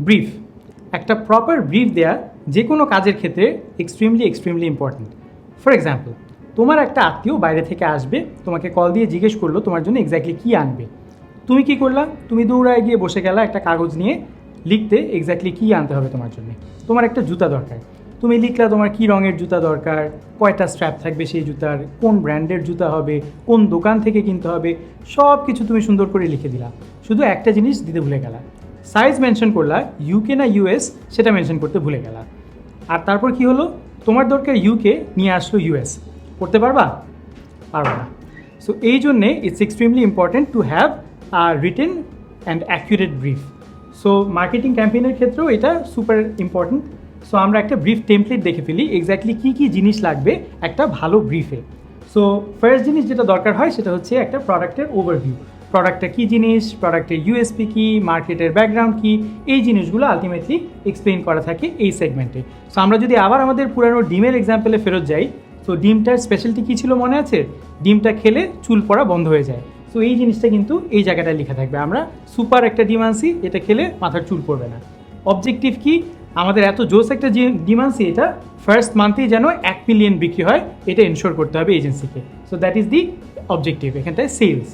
Brief. একটা proper brief দেয়া যে কোনো কাজের ক্ষেত্রে extremely extremely important for example তোমার একটা আত্মীয় বাইরে থেকে আসবে, তোমাকে কল দিয়ে জিজ্ঞেস করল তোমার জন্য এক্স্যাক্টলি কী আনবে। তুমি কি করলা? তুমি দৌড়ায় গিয়ে বসে গেলা একটা কাগজ নিয়ে, লিখতে এক্স্যাক্টলি কী আনতে হবে তোমার জন্য। তোমার একটা জুতা দরকার। তুমি লিখলা তোমার কী রঙের জুতা দরকার, কয়টা স্ট্র্যাপ থাকবে সেই জুতার, কোন ব্র্যান্ডের জুতা হবে, কোন দোকান থেকে কিনতে হবে সব কিছু তুমি সুন্দর করে লিখে দিলা। শুধু একটা জিনিস দিতে ভুলে গেলা। সাইজ মেনশন করলা ইউকে না ইউএস সেটা মেনশন করতে ভুলে গেলা। আর তারপর কি হলো? তোমার দরকার ইউকে নিয়ে আসলো ইউএস করতে পারবা? পারবা না। সো এই জন্যে it's extremely important to have a written and accurate brief so marketing ক্যাম্পেইনের ক্ষেত্রেও এটা সুপার ইম্পর্ট্যান্ট সো আমরা একটা ব্রিফ টেমপ্লেট দেখে ফেলি এক্স্যাক্টলি কী কী জিনিস লাগবে একটা ভালো ব্রিফে সো ফার্স্ট জিনিস যেটা দরকার হয়, সেটা হচ্ছে একটা প্রোডাক্টের ওভারভিউ প্রোডাক্টটা কী জিনিস প্রোডাক্টের ইউএসপি কী মার্কেটের ব্যাকগ্রাউন্ড কী, এই জিনিসগুলো আলটিমেটলি এক্সপ্লেন করা থাকে এই সেগমেন্টে সো আমরা যদি আবার আমাদের পুরানো ডিমের এক্সাম্পলে ফেরত যাই তো ডিমটার স্পেশালিটি কী ছিল মনে আছে? ডিমটা খেলে চুল পড়া বন্ধ হয়ে যায়। সো এই জিনিসটা কিন্তু এই জায়গাটায় লেখা থাকবে। আমরা সুপার একটা ডিম আনছি, এটা খেলে মাথার চুল পড়বে না। অবজেক্টিভ কি? আমাদের এত জোস একটা ডিম আনছি, এটা ফার্স্ট মান্থেই যেন এক মিলিয়ন বিক্রি হয়, এটা এনশোর করতে হবে এজেন্সিকে so that is the objective এখানটায় সেলস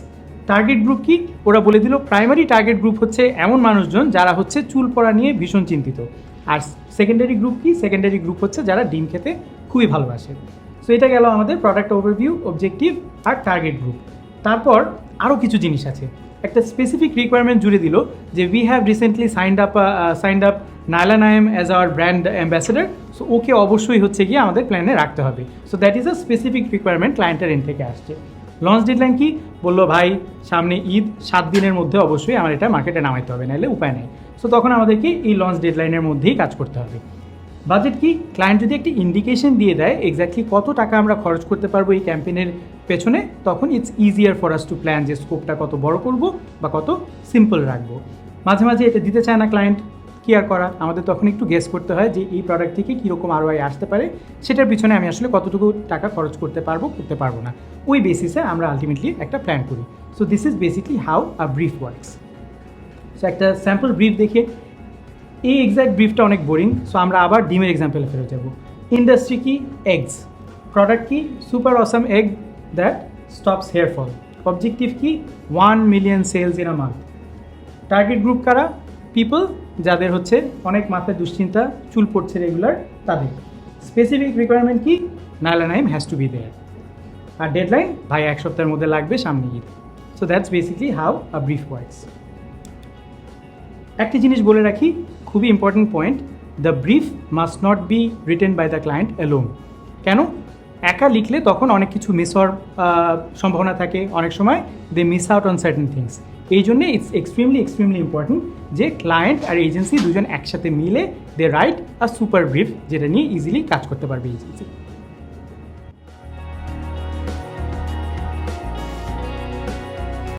টার্গেট গ্রুপ কি? ওরা বলে দিল প্রাইমারি টার্গেট গ্রুপ হচ্ছে এমন মানুষজন যারা হচ্ছে চুল পড়া নিয়ে ভীষণ চিন্তিত। আর সেকেন্ডারি গ্রুপ কি? সেকেন্ডারি গ্রুপ হচ্ছে যারা ডিম খেতে খুবই ভালোবাসে। সো এটা গেল আমাদের প্রোডাক্ট ওভারভিউ অবজেক্টিভ আর টার্গেট গ্রুপ তারপর আরও কিছু জিনিস আছে। একটা স্পেসিফিক রিকোয়ারমেন্ট জুড়ে দিল যে we have recently signed up signed up Naila Naim as our brand ambassador so okay অবশ্যই হচ্ছে গিয়ে আমাদের প্ল্যানে রাখতে হবে। So that is a specific requirement ক্লায়েন্টের এন্ড থেকে আসছে। লঞ্চ ডেডলাইন কি? বলল, ভাই, সামনে ঈদ, সাত দিনের মধ্যে অবশ্যই আমার এটা মার্কেটে নামাইতে হবে নাহলে উপায় নেই। সো তখন আমাদেরকে এই লঞ্চ ডেডলাইনের মধ্যেই কাজ করতে হবে। বাজেট কি? ক্লায়েন্ট যদি একটি ইন্ডিকেশন দিয়ে দেয় এক্স্যাক্টলি কত টাকা আমরা খরচ করতে পারব এই ক্যাম্পেনের পেছনে, তখন it's easier for us to plan যে স্কোপটা কত বড় করব বা কত সিম্পল রাখব। মাঝে মাঝে এটা দিতে চায় না ক্লায়েন্ট কি আর করা, আমাদের তখন একটু গেস করতে হয় যে এই প্রোডাক্ট থেকে কীরকম আরও আসতে পারে। সেটার পিছনে আমি আসলে কতটুকু টাকা খরচ করতে পারব করতে পারব না। ওই বেসিসে আমরা আলটিমেটলি একটা প্ল্যান করি। So this is basically how a brief works so একটা স্যাম্পল ব্রিফ দেখে, এই এক্স্যাক্ট ব্রিফটা অনেক বোরিং সো আমরা আবার ডিমের এক্সাম্পলে ফেরত যাব। ইন্ডাস্ট্রি কি? এগস প্রোডাক্ট কি? Super awesome egg that stops hair fall objective কি? One million sales in a month target group কারা? পিপল যাদের হচ্ছে অনেক মাথায় দুশ্চিন্তা, চুল পড়ছে রেগুলার তাদের। স্পেসিফিক রিকোয়ারমেন্ট কি? Naila Naim has to be there R deadline ভাই এক সপ্তাহের মধ্যে লাগবে সামনে Eid. So that's basically how a brief works একটি জিনিস বলে রাখি, খুবই important point the brief must not be written by the client alone কেন? একা লিখলে তখন অনেক কিছু মিস হওয়ার সম্ভাবনা থাকে। অনেক সময় they miss out on certain things এই জন্যে ইটস এক্সট্রিমলি এক্সট্রিমলি ইম্পর্টেন্ট যে ক্লায়েন্ট আর এজেন্সি দুজন একসাথে মিলে they write a super brief যেটা নিয়ে ইজিলি কাজ করতে পারবে এজেন্সি